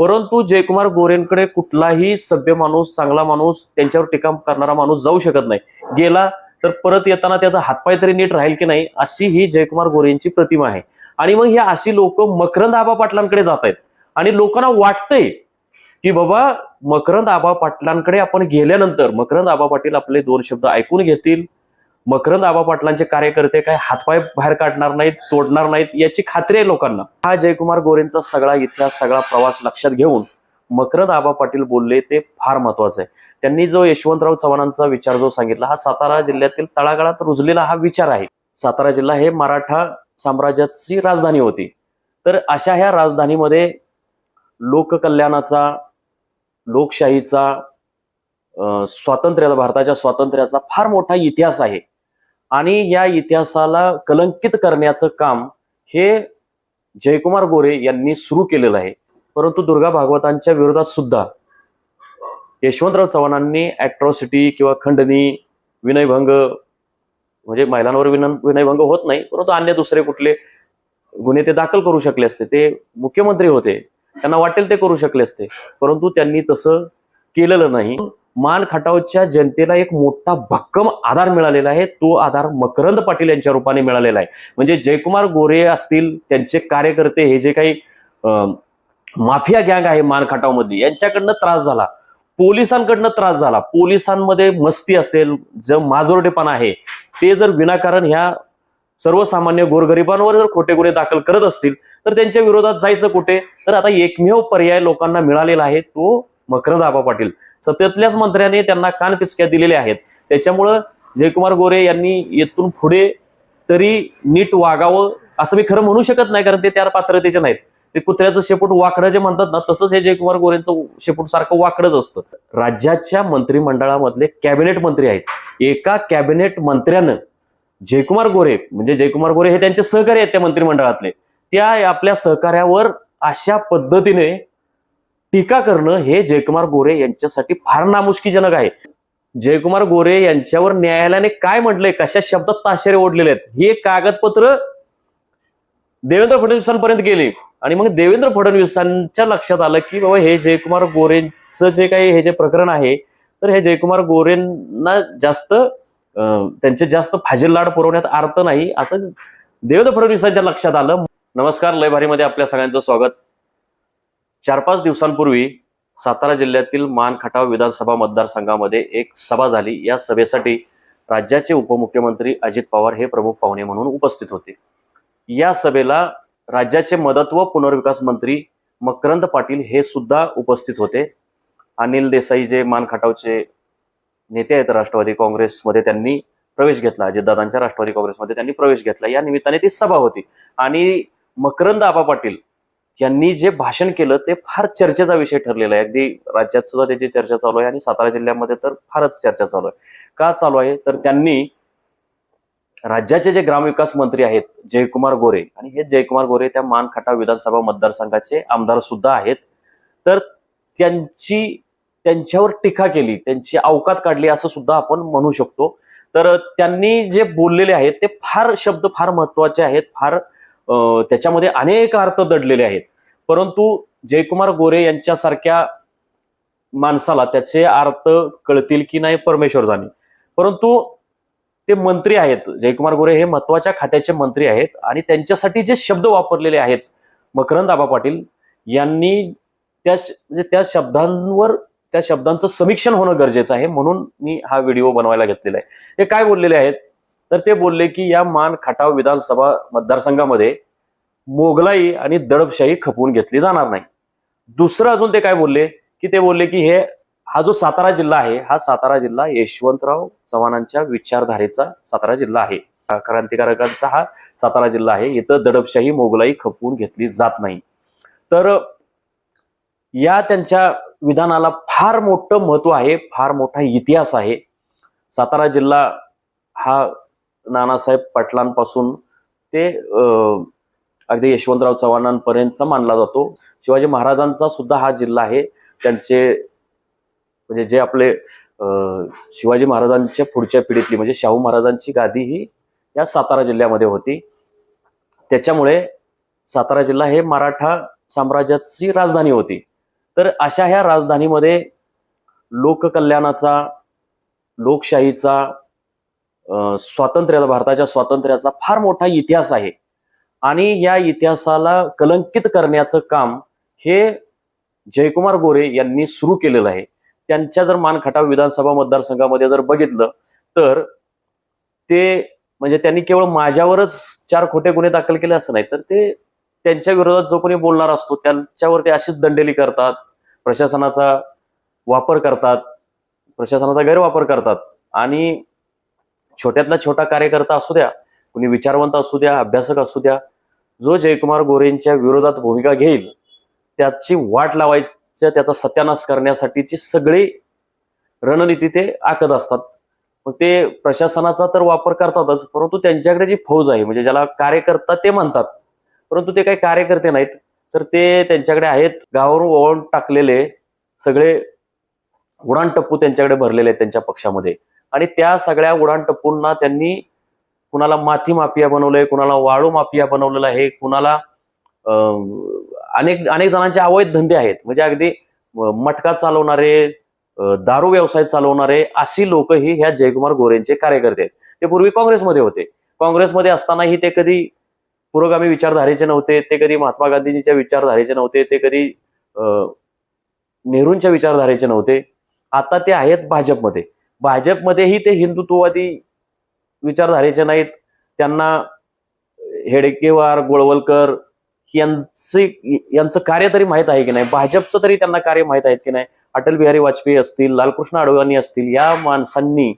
परंतु जयकुमार गोरेंकडे कुठलाही सभ्य माणूस चांगला माणूस त्यांच्यावर टीका करणारा माणूस जाऊ शकत नाही. गेला तर परत येताना त्याचा हातपाय तरी नीट राहील की नाही अशी ही जयकुमार गोरेंची प्रतिमा आहे. आणि मग ही अशी लोक मकरंद आबा पाटलांकडे जात आहेत आणि लोकांना वाटतंय की बाबा मकरंद आबा पाटलांकडे आपण गेल्यानंतर मकरंद आबा पाटील आपले दोन शब्द ऐकून घेतील मकरंद आबा पाटलांचे कार्यकर्ते काय हातपाय बाहेर काढणार नाहीत तोडणार नाहीत याची खात्री आहे लोकांना. हा जयकुमार गोरेंचा सगळा इतिहास सगळा प्रवास लक्षात घेऊन मकरंद आबा पाटील बोलले ते फार महत्वाचं आहे. त्यांनी जो यशवंतराव चव्हाणांचा विचार जो सांगितला हा सातारा जिल्ह्यातील तळागाळात रुजलेला हा विचार आहे. सातारा जिल्हा हे मराठा साम्राज्याची राजधानी होती. तर अशा ह्या राजधानीमध्ये लोककल्याणाचा लोकशाहीचा स्वातंत्र्याचा भारताच्या स्वातंत्र्याचा फार मोठा इतिहास आहे. आणि या इतिहासाला कलंकित करण्याचं काम हे जयकुमार गोरे यांनी सुरू केलेलं आहे. परंतु दुर्गा भागवतांच्या विरोधात सुद्धा यशवंतराव चव्हाणांनी ॲट्रॉसिटी किंवा खंडणी विनयभंग म्हणजे महिलांवर विन विनयभंग होत नाही परंतु अन्य दुसरे कुठले गुन्हे ते दाखल करू शकले असते. ते मुख्यमंत्री होते. त्यांना वाटेल ते करू शकले असते. परंतु त्यांनी तसं केलेलं नाही. मान खटावच्या जनतेला एक मोठा भक्कम आधार मिळालेला आहे. तो आधार मकरंद पाटील यांच्या रूपाने मिळालेला आहे. म्हणजे जयकुमार गोरे असतील त्यांचे कार्यकर्ते हे जे काही अं, माफिया गँग आहे मान खटावमधली यांच्याकडनं त्रास झाला. पोलिसांकडनं त्रास झाला. पोलिसांमध्ये मस्ती असेल जे माजोरडेपणा आहे ते जर विनाकारण ह्या सर्वसामान्य गोरगरिबांवर जर खोटे गुन्हे दाखल करत असतील तर त्यांच्या विरोधात जायचं कुठे? तर आता एकमेव पर्याय लोकांना मिळालेला आहे तो मकरंद आबा पाटील. सत्तेतल्याच मंत्र्याने त्यांना कान पिचक्या दिलेल्या आहेत. त्याच्यामुळं जयकुमार गोरे यांनी येथून पुढे तरी नीट वागावं असं मी खरं म्हणू शकत नाही कारण ते त्या पात्रतेचे नाहीत. ते कुत्र्याचं शेपूट वाकडं जे म्हणतात ना तसंच हे जयकुमार गोरेंचं शेपूट सारखं वाकडंच असतं. राज्याच्या मंत्रिमंडळामधले कॅबिनेट मंत्री आहेत. एका कॅबिनेट मंत्र्यानं जयकुमार गोरे म्हणजे जयकुमार गोरे हे त्यांचे सहकारी आहेत त्या मंत्रिमंडळातले. त्या आपल्या सहकार्यावर अशा पद्धतीने टीका करणं हे जयकुमार गोरे यांच्यासाठी फार नामुष्कीजनक आहे. जयकुमार गोरे यांच्यावर न्यायालयाने काय म्हटलंय? कशा शब्दात ताशेरे ओढलेले आहेत? हे कागदपत्र देवेंद्र फडणवीसांपर्यंत गेले. आणि मग देवेंद्र फडणवीसांच्या लक्षात आलं की बाबा हे जयकुमार गोरेंचं जे काही हे जे प्रकरण आहे तर हे जयकुमार गोरेंना जास्त त्यांचे जास्त फाजील लाड पुरवण्यात अर्थ नाही असं देवेंद्र फडणवीसांच्या लक्षात आलं. नमस्कार लयभारीमध्ये आपल्या सगळ्यांचं स्वागत. चार पाच दिवसांपूर्वी सातारा जिल्ह्यातील मान खटाव विधानसभा मतदारसंघामध्ये एक सभा झाली. या सभेसाठी राज्याचे उपमुख्यमंत्री अजित पवार हे प्रमुख पाहुणे म्हणून उपस्थित होते. या सभेला राज्याचे मदत व पुनर्विकास मंत्री मकरंद पाटील हे सुद्धा उपस्थित होते. अनिल देसाई जे मान खटावचे नेते आहेत राष्ट्रवादी काँग्रेसमध्ये त्यांनी प्रवेश घेतला. अजितदादांच्या राष्ट्रवादी काँग्रेसमध्ये त्यांनी प्रवेश घेतला. या निमित्ताने ती सभा होती. आणि मकरंद आबा पाटील यांनी जे भाषण केलं ते फार चर्चेचा विषय ठरलेला आहे. अगदी राज्यात सुद्धा त्याची चर्चा चालू आहे आणि सातारा जिल्ह्यामध्ये तर फारच चर्चा चालू आहे. का चालू आहे? तर त्यांनी राज्याचे जे ग्रामविकास मंत्री आहेत जयकुमार गोरे आणि हे जयकुमार गोरे त्या मान खटाव विधानसभा मतदारसंघाचे आमदार सुद्धा आहेत. तर त्यांची त्यांच्यावर टीका केली त्यांची अवकात काढली असं सुद्धा आपण म्हणू शकतो. तर त्यांनी जे बोललेले आहेत ते फार शब्द फार महत्त्वाचे आहेत फार त्याच्यामध्ये अनेक अर्थ दडलेले आहेत. परंतु जयकुमार गोरे यांच्यासारख्या माणसाला त्याचे अर्थ कळतील की नाही परमेश्वर जाणे. परंतु ते मंत्री आहेत. जयकुमार गोरे हे महत्त्वाच्या खात्याचे मंत्री आहेत आणि त्यांच्यासाठी जे शब्द वापरलेले आहेत मकरंद आबा पाटील यांनी त्या म्हणजे त्या शब्दांवर त्या शब्दांचं समीक्षण होणं गरजेचं आहे म्हणून मी हा व्हिडिओ बनवायला घेतलेला आहे. ते काय बोललेले आहेत? तर ते बोलले की या मान खटाव विधानसभा मतदारसंघामध्ये मोगलाई आणि दडपशाही खपवून घेतली जाणार नाही. दुसरं अजून ते काय बोलले की ते बोलले की हे हा जो सातारा जिल्हा आहे हा सातारा जिल्हा यशवंतराव चव्हाणांच्या विचारधारेचा सातारा जिल्हा आहे. क्रांतिकारकांचा हा सातारा जिल्हा आहे. इथं दडपशाही मोगलाई खपवून घेतली जात नाही. तर या त्यांच्या विधानाला फार मोठं महत्त्व आहे फार मोठा इतिहास आहे. सातारा जिल्हा हा नानासाहेब पाटलांपासून ते अगदी यशवंतराव चव्हाणांपर्यंतचा मानला जातो. शिवाजी महाराजांचा सुद्धा हा जिल्हा आहे. त्यांचे म्हणजे जे आपले शिवाजी महाराजांच्या पुढच्या पिढीतली म्हणजे शाहू महाराजांची गादी ही या सातारा जिल्ह्यामध्ये होती. त्याच्यामुळे सातारा जिल्हा हे मराठा साम्राज्याची राजधानी होती. तर अशा ह्या राजधानीमध्ये लोककल्याणाचा लोकशाहीचा स्वातंत्र्याचा भारताच्या स्वातंत्र्याचा फार मोठा इतिहास आहे. आणि या इतिहासाला कलंकित करण्याचं काम हे जयकुमार गोरे यांनी सुरू केलेलं आहे. त्यांच्या जर मानखटाव विधानसभा मतदारसंघामध्ये जर बघितलं तर ते म्हणजे त्यांनी केवळ माझ्यावरच चार खोटे गुन्हे दाखल केले असं नाही तर ते त्यांच्या विरोधात जो कोणी बोलणार असतो त्यांच्यावर ते अशीच दंडेली करतात प्रशासनाचा वापर करतात प्रशासनाचा गैरवापर करतात. आणि छोट्यातला छोटा कार्यकर्ता असू द्या कुणी विचारवंत असू द्या अभ्यासक असू द्या जो जयकुमार गोरेंच्या विरोधात भूमिका घेईल त्याची वाट लावायचं त्याचा सत्यानाश करण्यासाठीची सगळी रणनीती ते आखत असतात. मग ते प्रशासनाचा तर वापर करतातच परंतु त्यांच्याकडे जी फौज आहे म्हणजे ज्याला कार्यकर्ता ते म्हणतात परंतु ते काही कार्यकर्ते नाहीत तर ते त्यांच्याकडे आहेत गावावरून ओळून टाकलेले सगळे उडाणटप्पू त्यांच्याकडे भरलेले आहेत त्यांच्या पक्षामध्ये. आणि त्या सगळ्या उडाणटप्पूंना त्यांनी कुणाला माती माफिया बनवलंय कुणाला वाळू माफिया बनवलेलं आहे कुणाला अनेक अनेक जणांचे अवैध धंदे आहेत. म्हणजे अगदी मटका चालवणारे दारू व्यवसाय चालवणारे अशी लोकही ह्या जयकुमार गोरेंचे कार्यकर्ते आहेत. ते पूर्वी काँग्रेसमध्ये होते. काँग्रेसमध्ये असतानाही ते कधी पुरोगामी विचारधारेचे नव्हते ते कधी महात्मा गांधीजीच्या विचारधारेचे नव्हते ते कधी नेहरूंच्या विचारधारेचे नव्हते. आता ते आहेत भाजपमध्ये. भाजपमध्येही ते हिंदुत्ववादी विचारधारेचे नाहीत. त्यांना हेडकेवार गोळवलकर यांचे यांचं कार्य तरी माहीत आहे की नाही? भाजपचं तरी त्यांना कार्य माहीत आहेत की नाही? अटल बिहारी वाजपेयी असतील लालकृष्ण अडवाणी असतील या माणसांनी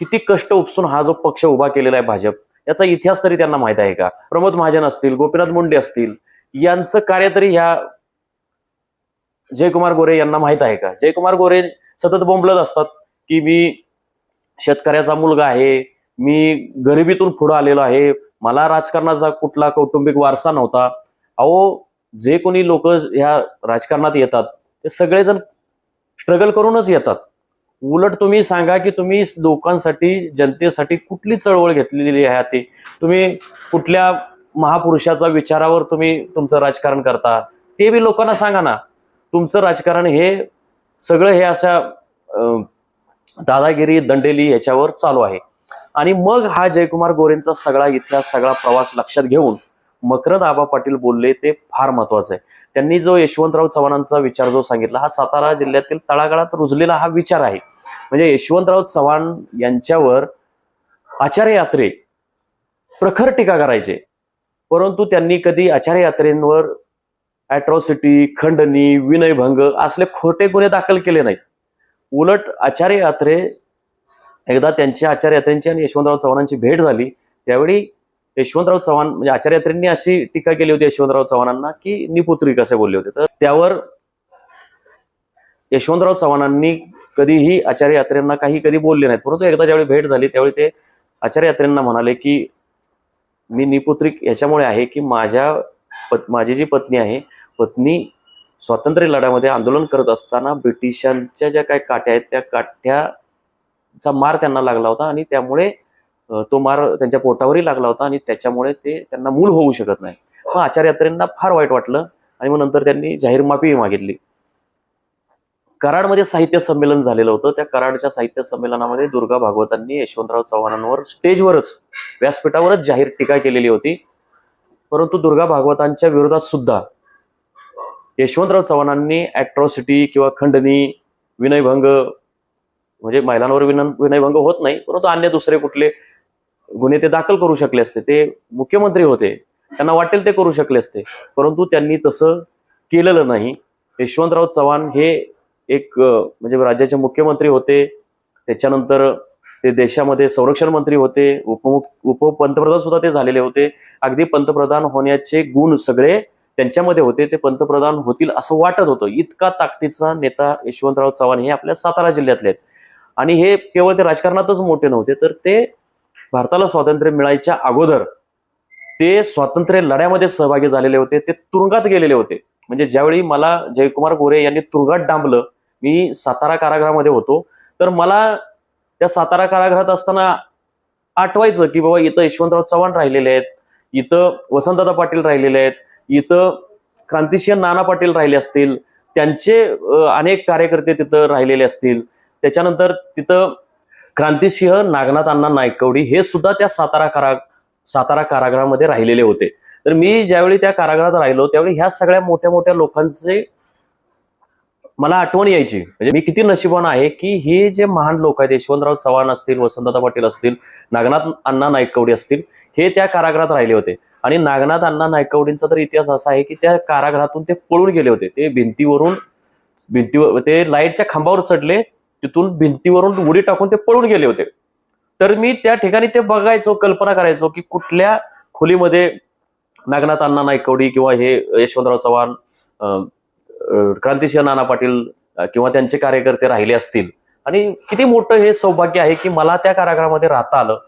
किती कष्ट उपसून हा जो पक्ष उभा केलेला आहे भाजप याचा इतिहास तरी त्यांना माहीत आहे का? प्रमोद महाजन असतील गोपीनाथ मुंडे असतील यांचं कार्य तरी ह्या जयकुमार गोरे यांना माहीत आहे का? जयकुमार गोरे सतत बोंबलत असतात. की मी शेतकऱ्याचा मुलगा आहे मी गरिबीतून पुढं आलेलो आहे मला राजकारणाचा कुठला कौटुंबिक वारसा नव्हता. अहो जे कोणी लोक ह्या राजकारणात येतात ते सगळेजण स्ट्रगल करूनच येतात. उलट तुम्ही सांगा की तुम्ही लोकांसाठी जनतेसाठी कुठली चळवळ घेतलेली आहे ती? तुम्ही कुठल्या महापुरुषाचा विचारावर तुम्ही तुमचं राजकारण करता? ते बी लोकांना सांगा ना. तुमचं राजकारण हे सगळं हे अशा दादागिरी दंडेली याच्यावर चालू आहे. आणि मग हा जयकुमार गोरेंचा सगळा इथला सगळा प्रवास लक्षात घेऊन मकरंद आबा पाटील बोलले ते फार महत्वाचं आहे. त्यांनी जो यशवंतराव चव्हाणांचा विचार जो सांगितला हा सातारा जिल्ह्यातील तळागाळात रुजलेला हा विचार आहे. म्हणजे यशवंतराव चव्हाण यांच्यावर आचार्य यात्रे प्रखर टीका करायचे. परंतु त्यांनी कधी आचार्य यात्रेंवर अॅट्रॉसिटी खंडणी विनयभंग असले खोटे गुन्हे दाखल केले नाहीत. उलट आचार्य यात्रे एकदा त्यांच्या आचार्य यात्रेंची आणि यशवंतराव चव्हाणांची भेट झाली त्यावेळी यशवंतराव चव्हाण म्हणजे आचार्य यात्रेंनी अशी टीका केली होती यशवंतराव चव्हाणांना की निपुत्री असे बोलले होते. तर त्यावर यशवंतराव चव्हाणांनी कधीही आचार्य यात्रेंना काही कधी बोलले नाहीत. परंतु एकदा ज्यावेळी भेट झाली त्यावेळी ते आचार्य यात्रेंना म्हणाले की मी निपुत्रिक याच्यामुळे आहे की माझ्या पत माझी जी पत्नी आहे पत्नी स्वातंत्र्य लढ्यामध्ये आंदोलन करत असताना ब्रिटिशांच्या ज्या काही काट्या आहेत त्या काठ्याचा मार त्यांना लागला होता आणि त्यामुळे तो मार त्यांच्या पोटावरही लागला होता आणि त्याच्यामुळे ते त्यांना मूल होऊ शकत नाही. मग आचार्यात्रेंना फार वाईट वाटलं आणि मग नंतर त्यांनी जाहीर माफी मागितली. कराडमध्ये साहित्य संमेलन झालेलं होतं. त्या कराडच्या साहित्य संमेलनामध्ये दुर्गा भागवतांनी यशवंतराव चव्हाणांवर स्टेजवरच व्यासपीठावरच जाहीर टीका केलेली होती. परंतु दुर्गा भागवतांच्या विरोधात सुद्धा यशवंतराव चव्हाणांनी ॲट्रॉसिटी किंवा खंडणी विनयभंग म्हणजे महिलांवर विन विनयभंग होत नाही परंतु अन्य दुसरे कुठले गुन्हे ते दाखल करू शकले असते. ते मुख्यमंत्री होते. त्यांना वाटेल ते करू शकले असते. परंतु त्यांनी तसं केलेलं नाही. यशवंतराव चव्हाण हे एक म्हणजे राज्याचे मुख्यमंत्री होते. त्याच्यानंतर ते देशामध्ये संरक्षण मंत्री होते. उपमुख उपपंतप्रधान सुद्धा ते झालेले होते. अगदी पंतप्रधान होण्याचे गुण सगळे त्यांच्यामध्ये होते ते पंतप्रधान होतील असं वाटत होतं. इतका ताकदीचा नेता यशवंतराव चव्हाण हे आपल्या सातारा जिल्ह्यातले आहेत. आणि हे केवळ ते राजकारणातच मोठे नव्हते तर ते भारताला स्वातंत्र्य मिळायच्या अगोदर ते स्वातंत्र्य लढ्यामध्ये सहभागी झालेले होते ते तुरुंगात गेलेले होते. म्हणजे ज्यावेळी मला जयकुमार गोरे यांनी तुरुंगात डांबलं मी सातारा कारागृहामध्ये होतो तर मला त्या सातारा कारागृहात असताना आठवायचं की बाबा इथं यशवंतराव चव्हाण राहिलेले आहेत इथं वसंतदादा पाटील राहिलेले आहेत इथं क्रांतिसिंह नाना पाटील राहिले असतील त्यांचे अनेक कार्यकर्ते तिथं राहिलेले असतील. त्याच्यानंतर तिथं क्रांतिसिंह नागनाथ अण्णा नायकवडी हे सुद्धा त्या सातारा कारा सातारा कारागृहामध्ये राहिलेले होते. तर मी ज्यावेळी त्या कारागृहात राहिलो त्यावेळी ह्या सगळ्या मोठ्या मोठ्या लोकांचे मला आठवण यायची. म्हणजे मी किती नशिबान आहे की हे जे महान लोक आहेत यशवंतराव चव्हाण असतील वसंतदादा पाटील असतील नागनाथ अण्णा नायकवडी असतील हे त्या कारागृहात राहिले होते. आणि नागनाथ अण्णा नायकवडींचा तर इतिहास असा आहे की त्या कारागृहातून ते पळून गेले होते. ते भिंतीवरून भिंतीवर ते लाईटच्या खांबावर चढले तिथून भिंतीवरून उडी टाकून ते पळून गेले होते. तर मी त्या ठिकाणी ते बघायचो कल्पना करायचो की कुठल्या खोलीमध्ये नागनाथ अण्णा नायकवडी किंवा हे यशवंतराव चव्हाण क्रांतिसिंह नाना पाटील किंवा त्यांचे कार्यकर्ते राहिले असतील. आणि किती मोठं हे सौभाग्य आहे की मला त्या कारागृहामध्ये राहता आलं.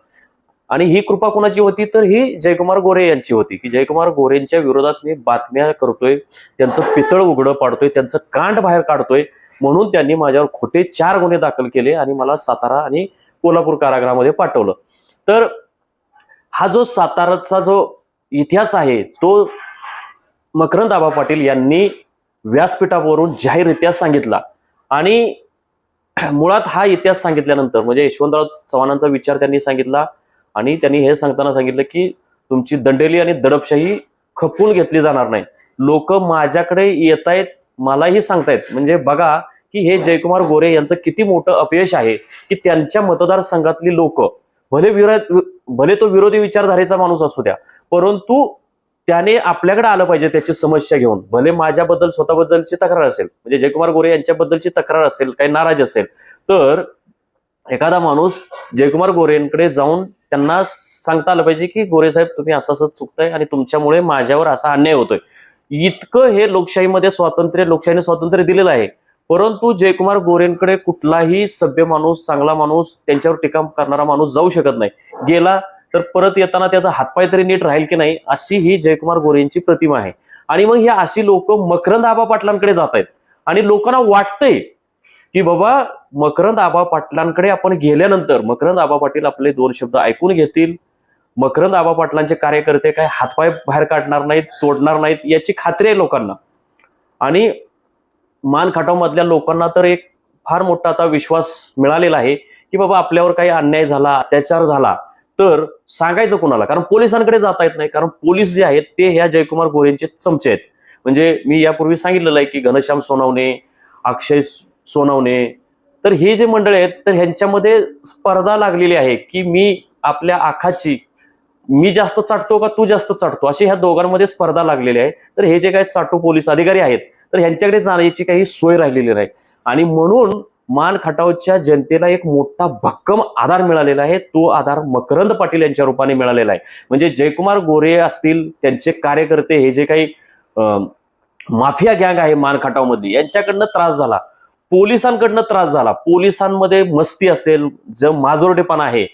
आणि ही कृपा कुणाची होती तर ही जयकुमार गोरे यांची होती की जयकुमार गोरेंच्या विरोधात मी बातम्या करतोय त्यांचं पितळ उघडं पाडतोय त्यांचं कांड बाहेर काढतोय म्हणून त्यांनी माझ्यावर खोटे चार गुन्हे दाखल केले आणि मला सातारा आणि कोल्हापूर कारागृहामध्ये पाठवलं. तर हा जो साताराचा जो इतिहास आहे तो मकरंद आबा पाटील यांनी व्यासपीठावरून जाहीर इतिहास सांगितला. आणि मुळात हा इतिहास सांगितल्यानंतर म्हणजे यशवंतराव चव्हाणांचा विचार त्यांनी सांगितला आणि त्यांनी हे सांगताना सांगितलं की तुमची दंडेली आणि दडपशाही खपून घेतली जाणार नाही. लोक माझ्याकडे येत आहेत मलाही सांगतायत. म्हणजे बघा की हे जयकुमार गोरे यांचं किती मोठं अपयश आहे की त्यांच्या मतदारसंघातली लोक भले विरोध भले तो विरोधी विचारधारेचा माणूस असू द्या परंतु त्याने आपल्याकडे आलं पाहिजे त्याची समस्या घेऊन. भले माझ्याबद्दल स्वतःबद्दलची तक्रार असेल म्हणजे जयकुमार गोरे यांच्याबद्दलची तक्रार असेल काही नाराज असेल तर एखादा माणूस जयकुमार गोरेंकडे जाऊन त्यांना सांगता आलं पाहिजे की गोरे साहेब तुम्ही असं असं चुकताय आणि तुमच्यामुळे माझ्यावर असा अन्याय होतोय. इतकं हे लोकशाहीमध्ये स्वातंत्र्य लोकशाहीने स्वातंत्र्य दिलेलं आहे. परंतु जयकुमार गोरेंकडे कुठलाही सभ्य माणूस चांगला माणूस त्यांच्यावर टीका करणारा माणूस जाऊ शकत नाही. गेला तर परत येताना त्याचा हातपाय तरी नीट राहील की नाही अशी ही जयकुमार गोरेंची प्रतिमा आहे. आणि मग ही अशी लोक मकरंद आबा पाटलांकडे जात आहेत आणि लोकांना वाटतंय की बाबा मकरंद आबा पाटलांकडे आपण गेल्यानंतर मकरंद आबा पाटील आपले दोन शब्द ऐकून घेतील. मकरंद आबा पाटलांचे कार्यकर्ते काय हातपाय बाहेर काढणार नाहीत तोडणार नाहीत याची खात्री आहे लोकांना. आणि मानखाटावमधल्या मधल्या लोकांना तर एक फार मोठा आता विश्वास मिळालेला आहे की बाबा आपल्यावर काही अन्याय झाला अत्याचार झाला तर सांगायचं कुणाला? कारण पोलिसांकडे जाता येत नाही. कारण पोलीस जे आहेत ते ह्या जयकुमार गोरेंचे चमचे आहेत. म्हणजे मी यापूर्वी सांगितलेलं आहे की घनश्याम सोनवणे अक्षय सोनवणे. तर हे जे मंडळ आहेत तर ह्यांच्यामध्ये स्पर्धा लागलेली आहे की मी आपल्या आखाची मी जास्त चाटतो का तू जास्त चाटतो? अशी ह्या दोघांमध्ये स्पर्धा लागलेली आहे. तर हे जे काही चाटू पोलीस अधिकारी आहेत तर ह्यांच्याकडे जाण्याची काही सोय राहिलेली नाही. आणि म्हणून मान खटावच्या जनतेला एक मोठा भक्कम आधार मिळालेला आहे. तो आधार मकरंद पाटील यांच्या रूपाने मिळालेला आहे. म्हणजे जयकुमार गोरे असतील त्यांचे कार्यकर्ते हे जे काही अं, माफिया गँग आहे मान खटावमधली यांच्याकडनं त्रास झाला. पोलिसांकडनं त्रास झाला. पोलिसांमध्ये मस्ती असेल जे माजोरटेपणा आहे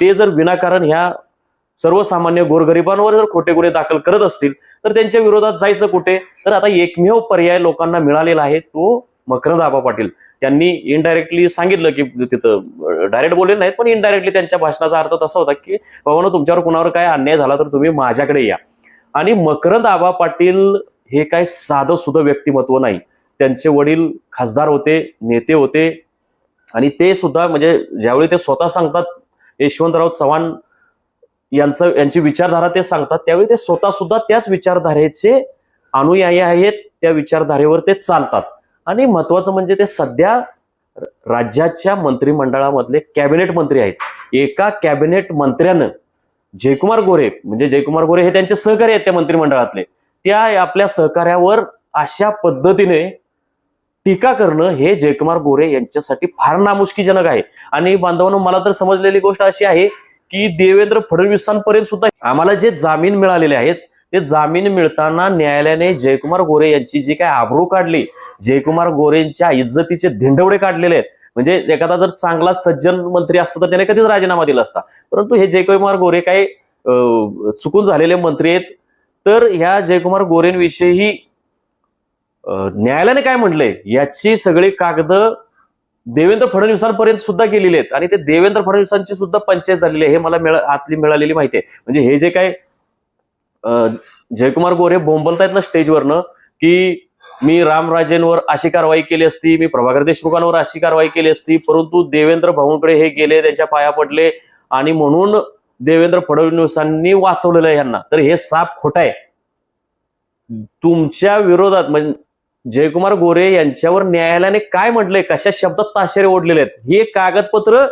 ते जर विनाकारण ह्या सर्वसामान्य गोरगरिबांवर जर खोटे गुन्हे दाखल करत असतील तर त्यांच्या विरोधात जायचं कुठे? तर आता एकमेव पर्याय लोकांना मिळालेला आहे तो मकरंद आबा पाटील. त्यांनी इनडायरेक्टली सांगितलं की तिथं डायरेक्ट बोलले नाहीत पण इनडायरेक्टली त्यांच्या भाषणाचा अर्थ तसा होता की बाबांनो तुमच्यावर कुणावर काय अन्याय झाला तर तुम्ही माझ्याकडे या. आणि मकरंद आबा पाटील हे काय साधं सुद्धा व्यक्तिमत्व नाही. त्यांचे वडील खासदार होते नेते होते. आणि ते सुद्धा म्हणजे ज्यावेळी ते स्वतः सांगतात यशवंतराव चव्हाण यांचं यांची विचारधारा ते सांगतात त्यावेळी ते स्वतः सुद्धा त्याच विचारधारेचे अनुयायी आहेत त्या विचारधारेवर ते चालतात. आणि महत्वाचं म्हणजे ते सध्या राज्याच्या मंत्रिमंडळामधले कॅबिनेट मंत्री आहेत. एका कॅबिनेट मंत्र्यानं जयकुमार गोरे म्हणजे जयकुमार गोरे हे त्यांचे सहकारी आहेत त्या मंत्रिमंडळातले. त्या आपल्या सहकार्यावर अशा पद्धतीने टीका करणं हे जयकुमार गोरे यांच्यासाठी फार नामुष्कीजनक आहे. आणि बांधवांनो मला तर समजलेली गोष्ट अशी आहे की देवेंद्र फडणवीसांपर्यंत सुद्धा आम्हाला जे जामीन मिळालेले आहेत ते जामीन मिळताना न्यायालयाने जयकुमार गोरे यांची जी काय आबरू काढली जयकुमार गोरेंच्या इज्जतीचे धिंडवडे काढलेले आहेत. म्हणजे एखादा जर चांगला सज्जन मंत्री असता तर त्याने कधीच राजीनामा दिला असता. परंतु हे जयकुमार गोरे काही चुकून झालेले मंत्री आहेत. तर ह्या जयकुमार गोरेंविषयी न्यायालयाने काय म्हटलंय? याची सगळी कागद देवेंद्र फडणवीसांपर्यंत सुद्धा गेलेले आहेत. आणि ते देवेंद्र फडणवीसांची सुद्धा पंचायत झालेली आहे. हे मला मिळा आतली मिळालेली माहिती आहे. म्हणजे हे जे काय जयकुमार गोरे बोंबलतायत ना स्टेजवरनं की मी रामराजेंवर अशी कारवाई केली असती मी प्रभाकर देशमुखांवर अशी कारवाई केली असती परंतु देवेंद्र भाऊंकडे हे गेले त्यांच्या पाया पडले आणि म्हणून देवेंद्र फडणवीसांनी वाचवलेलं आहे यांना तर हे साप खोट आहे. तुमच्या विरोधात म्हणजे जयकुमार गोरे यांच्यावर न्यायालयाने काय म्हटलंय? कशा शब्दात ताशेरे ओढलेले आहेत? हे कागदपत्र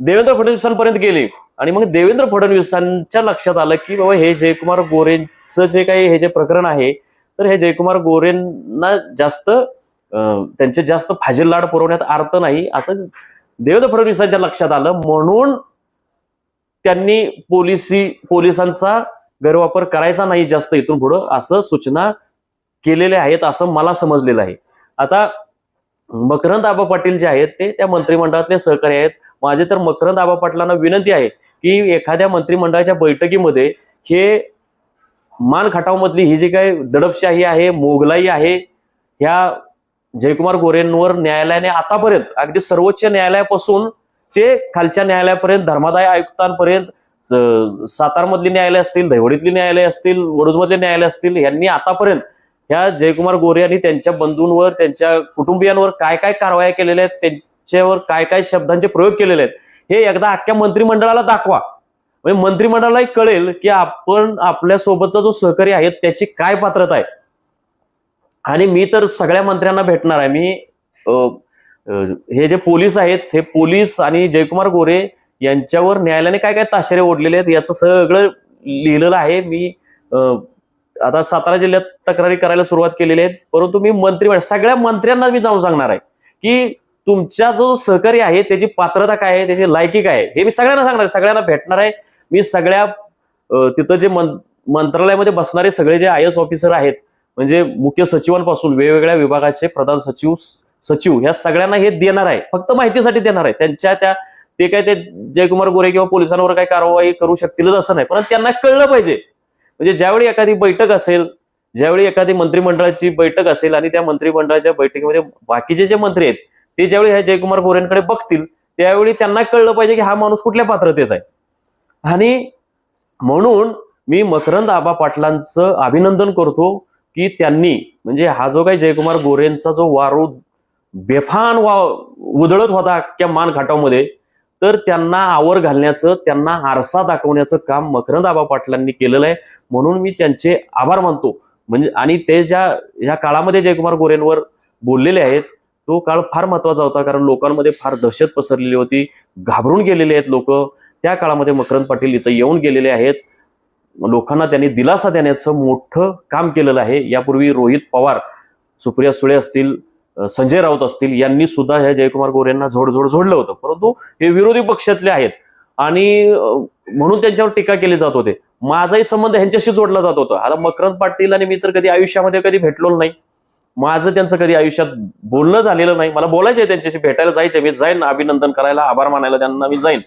देवेंद्र फडणवीसांपर्यंत गेले. आणि मग देवेंद्र फडणवीसांच्या लक्षात आलं की बाबा हे जयकुमार गोरेंचं जे काही हे जे प्रकरण आहे तर हे जयकुमार गोरेंना जास्त त्यांचे जास्त फाजील लाड पुरवण्यात अर्थ नाही असं देवेंद्र फडणवीसांच्या लक्षात आलं. म्हणून त्यांनी पोलिसी पोलिसांचा गैरवापर करायचा नाही जास्त इथून पुढं असं सूचना केलेले आहेत असं मला समजलेलं आहे. आता मकरंद आबा पाटील जे आहेत ते त्या मंत्रिमंडळातले सहकारी आहेत. माझे तर मकरंद आबा पाटलांना विनंती आहे की एखाद्या मंत्रिमंडळाच्या बैठकीमध्ये हे मान खटावमधली ही जी काही दडपशाही आहे मोगलाई आहे ह्या जयकुमार गोरेंवर न्यायालयाने आतापर्यंत अगदी सर्वोच्च न्यायालयापासून ते खालच्या न्यायालयापर्यंत धर्मादाय आयुक्तांपर्यंत सातारमधली न्यायालय असतील दहिवडीतली न्यायालय असतील वडूजमधले न्यायालय असतील यांनी आतापर्यंत ह्या जयकुमार गोरे आणि त्यांच्या बंधूंवर त्यांच्या कुटुंबियांवर काय काय कारवाया केलेल्या आहेत त्यांच्यावर काय काय शब्दांचे प्रयोग केलेले आहेत हे एकदा अख्ख्या मंत्रिमंडळाला दाखवा. म्हणजे मंत्रिमंडळालाही कळेल की आपण आपल्या सोबतचा जो सहकारी आहे त्याची काय पात्रता आहे. आणि मी तर सगळ्या मंत्र्यांना भेटणार आहे. मी अ, हे जे पोलीस आहेत हे पोलीस आणि जयकुमार गोरे यांच्यावर न्यायालयाने काय काय ताशेरे ओढलेले आहेत याचं सगळं लिहिलेलं आहे. मी आता सातारा जिल्ह्यात तक्रारी करायला सुरुवात केलेली आहे परंतु मी मंत्री म्हणजे सगळ्या मंत्र्यांना मी जाऊन सांगणार आहे की तुमचा जो सहकारी आहे त्याची पात्रता काय आहे त्याची लायकी काय आहे हे मी सगळ्यांना सांगणार आहे. सगळ्यांना भेटणार आहे. मी सगळ्या तिथं जे मंत्रालयामध्ये बसणारे सगळे जे आय एस ऑफिसर आहेत म्हणजे मुख्य सचिवांपासून वेगवेगळ्या विभागाचे प्रधान सचिव सचिव ह्या सगळ्यांना हे देणार आहे. फक्त माहितीसाठी देणार आहे. त्यांच्या त्या ते काय ते जयकुमार गोरे किंवा पोलिसांवर काही कारवाई करू शकतीलच असं नाही. पण त्यांना कळलं पाहिजे. म्हणजे ज्यावेळी एखादी बैठक असेल ज्यावेळी एखादी मंत्रिमंडळाची बैठक असेल आणि त्या मंत्रिमंडळाच्या बैठकीमध्ये बाकीचे जे मंत्री आहेत ते ज्यावेळी ह्या जयकुमार गोरेंकडे बघतील त्यावेळी त्यांना कळलं पाहिजे की हा माणूस कुठल्या पात्रतेचा आहे. आणि म्हणून मी मकरंद आबा पाटलांचं अभिनंदन करतो की त्यांनी म्हणजे हा जो काही जयकुमार गोरेंचा जो वारू बेफान वा उधळत होता अख्ख्या मान घाटामध्ये तर त्यांना आवर घालण्याचं त्यांना आरसा दाखवण्याचं काम मकरंद आबा पाटलांनी केलेलं आहे. म्हणून मी त्यांचे आभार मानतो. म्हणजे आणि ते ज्या ह्या काळामध्ये जयकुमार गोरेंवर बोललेले आहेत तो काळ फार महत्त्वाचा होता कारण लोकांमध्ये फार दहशत पसरलेली होती घाबरून गेलेले आहेत लोक. त्या काळामध्ये मकरंद पाटील इथं येऊन गेलेले आहेत. लोकांना त्यांनी दिलासा देण्याचं मोठं काम केलेलं आहे. यापूर्वी रोहित पवार सुप्रिया सुळे असतील संजय राऊत असतील यांनी सुद्धा ह्या जयकुमार गोरेंना झोडझोड जोडलं होतं. परंतु हे विरोधी पक्षातले आहेत. आणि म्हणून त्यांच्यावर टीका केली जात होते. माझाही संबंध ह्यांच्याशी जोडला जात होता. आता मकरंद पाटील आणि मी तर कधी आयुष्यामध्ये कधी भेटलो नाही. माझं त्यांचं कधी आयुष्यात बोलणं झालेलं नाही. मला बोलायचंय त्यांच्याशी भेटायला जायचंय. मी जाईन अभिनंदन करायला आभार मानायला त्यांना मी जाईन.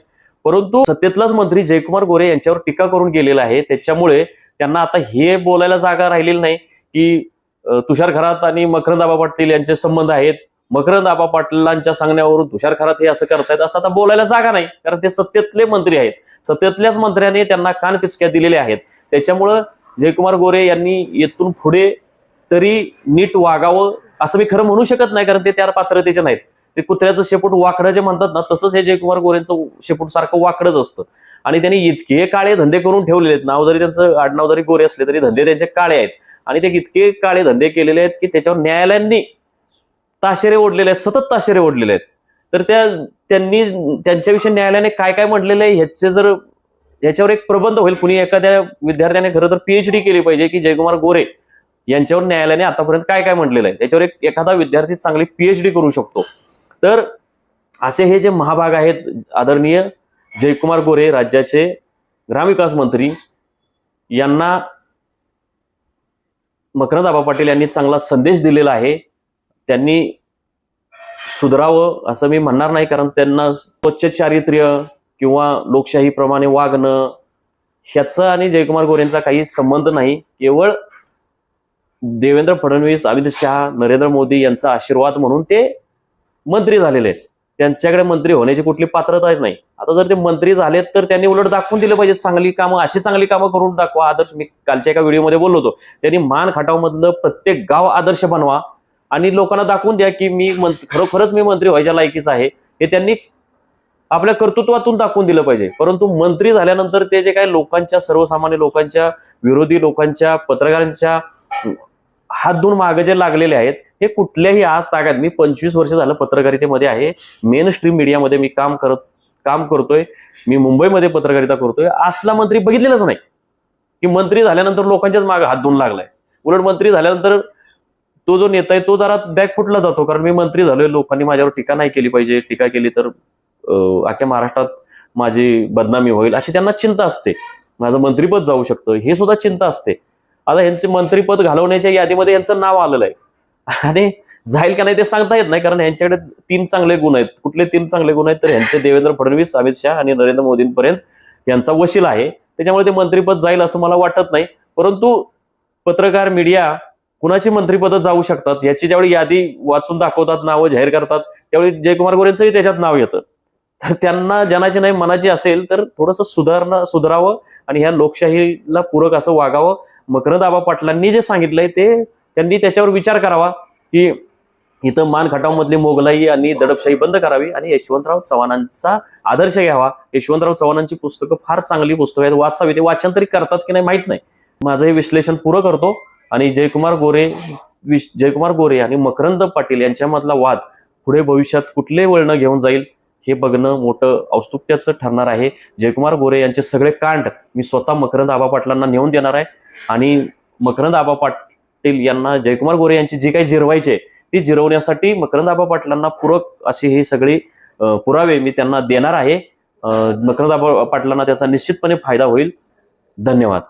परंतु सत्तेतलाच मंत्री जयकुमार गोरे यांच्यावर टीका करून गेलेला आहे. त्याच्यामुळे त्यांना आता हे बोलायला जागा राहिलेली नाही की तुषार खरात आणि मकरंद आबा पाटील यांचे संबंध आहेत. मकरंद आबा पाटलांच्या सांगण्यावरून तुषार खरात हे असं करतायत असं आता बोलायला जागा नाही. कारण ते सत्तेतले मंत्री आहेत. सत्तेतल्याच मंत्र्याने त्यांना कान पिचक्या दिलेल्या आहेत. त्याच्यामुळं जयकुमार गोरे यांनी येथून पुढे तरी नीट वागावं असं मी खरं म्हणू शकत नाही कारण ते त्या पात्रतेचे नाहीत. ते कुत्र्याचं शेपूट वाकडं जे म्हणतात ना तसंच हे जयकुमार गोरेंचं शेपूट सारखं वाकडंच असतं. आणि त्यांनी इतके काळे धंदे करून ठेवलेले आहेत नाव जरी त्यांचं आडनाव जरी गोरे असले तरी धंदे त्यांचे काळे आहेत. आणि ते इतके काळे धंदे केलेले आहेत की त्याच्यावर न्यायालयांनी ताशेरे ओढलेले आहेत सतत ताशेरे ओढलेले आहेत. तर त्या त्यांनी त्यांच्याविषयी न्यायालयाने काय काय म्हटलेलं आहे ह्याचे जर ह्याच्यावर एक प्रबंध होईल. कुणी एखाद्या विद्यार्थ्याने खरं तर पीएचडी केली पाहिजे की जयकुमार गोरे यांच्यावर न्यायालयाने आतापर्यंत काय काय म्हटलेलं आहे? त्याच्यावर एक एखादा विद्यार्थी चांगली पीएचडी करू शकतो. तर असे हे जे महाभाग आहेत आदरणीय जयकुमार गोरे राज्याचे ग्रामविकास मंत्री यांना मकरंद आबा पाटील यांनी चांगला संदेश दिलेला आहे. त्यांनी सुधरावं असं मी म्हणणार नाही कारण त्यांना स्वच्छ चारित्र्य किंवा लोकशाहीप्रमाणे वागणं ह्याचा आणि जयकुमार गोरेंचा काही संबंध नाही. केवळ देवेंद्र फडणवीस अमित शहा नरेंद्र मोदी यांचा आशीर्वाद म्हणून ते मंत्री झालेले आहेत. त्यांच्याकडे मंत्री होण्याची कुठली पात्रता नाही. आता जर ते मंत्री झालेत तर त्यांनी उलट दाखवून दिलं पाहिजे चांगली कामं अशी चांगली कामं करून दाखवा. आदर्श मी कालच्या एका व्हिडिओमध्ये बोललो होतो त्यांनी मान खटावमधलं प्रत्येक गाव आदर्श बनवा. आणि लोकांना दाखवून द्या की मी खरोखरच मी मंत्री व्हायच्या लायकीच आहे. हे त्यांनी आपल्या कर्तृत्वातून दाखवून दिलं पाहिजे. परंतु मंत्री झाल्यानंतर ते जे काही लोकांच्या सर्वसामान्य लोकांच्या विरोधी लोकांच्या पत्रकारांच्या हात धुवून मागे जे लागलेले आहेत हे कुठल्याही आज तागात मी पंचवीस वर्ष झालं पत्रकारितेमध्ये आहे. मेन स्ट्रीम मीडियामध्ये मी काम करत काम करतोय. मी मुंबईमध्ये पत्रकारिता करतोय. असला मंत्री बघितलेलाच नाही. की मंत्री झाल्यानंतर लोकांच्याच मागे हात धुवून लागलाय. उलट मंत्री झाल्यानंतर तो जो नेता आहे तो जरा बॅग फुटला जातो. कारण मी मंत्री झालोय लोकांनी माझ्यावर टीका नाही केली पाहिजे. टीका केली तर अख्ख्या महाराष्ट्रात माझी बदनामी होईल अशी त्यांना चिंता असते. माझं मंत्रीपद जाऊ शकतं हे सुद्धा चिंता असते. आता यांचे मंत्रीपद घालवण्याच्या यादीमध्ये यांचं नाव आलेलं आहे. आणि जाईल का नाही ते सांगता येत नाही कारण यांच्याकडे तीन चांगले गुण आहेत. कुठले तीन चांगले गुण आहेत तर यांचे देवेंद्र फडणवीस अमित शहा आणि नरेंद्र मोदींपर्यंत यांचा वशील आहे. त्याच्यामुळे ते मंत्रीपद जाईल असं मला वाटत नाही. परंतु पत्रकार मीडिया कुणाची मंत्रिपद जाऊ शकतात? याची ज्यावेळी यादी वाचून दाखवतात नावं जाहीर करतात त्यावेळी जयकुमार गोरेंचंही त्याच्यात नाव येतं. तर त्यांना जनाची नाही मनाची असेल तर थोडंसं सुधारणं सुधारावं आणि ह्या लोकशाहीला पूरक असं वागावं. मकरदाबा पाटलांनी जे सांगितलंय ते त्यांनी त्याच्यावर विचार करावा की इथं मान खटावमधली मोगलाई आणि दडपशाही बंद करावी आणि यशवंतराव चव्हाणांचा आदर्श घ्यावा. यशवंतराव चव्हाणांची पुस्तकं फार चांगली पुस्तकं आहेत. वाचावी. ते वाचन तरी करतात की नाही माहीत नाही. माझं हे विश्लेषण पुरं करतो. आणि जयकुमार गोरे विश जयकुमार गोरे आणि मकरंद पाटील यांच्यामधला वाद पुढे भविष्यात कुठले वळणं घेऊन जाईल हे बघणं मोठं औत्सुक्याचं ठरणार आहे. जयकुमार गोरे यांचे सगळे कांड मी स्वतः मकरंद आबा पाटलांना नेऊन देणार आहे. आणि मकरंद आबा पाटील यांना जयकुमार गोरे यांची जी काही जिरवायचे ती जिरवण्यासाठी मकरंद आबा पाटलांना पूरक अशी ही सगळी पुरावे मी त्यांना देणार आहे. मकरंद आबा पाटलांना त्याचा निश्चितपणे फायदा होईल. धन्यवाद.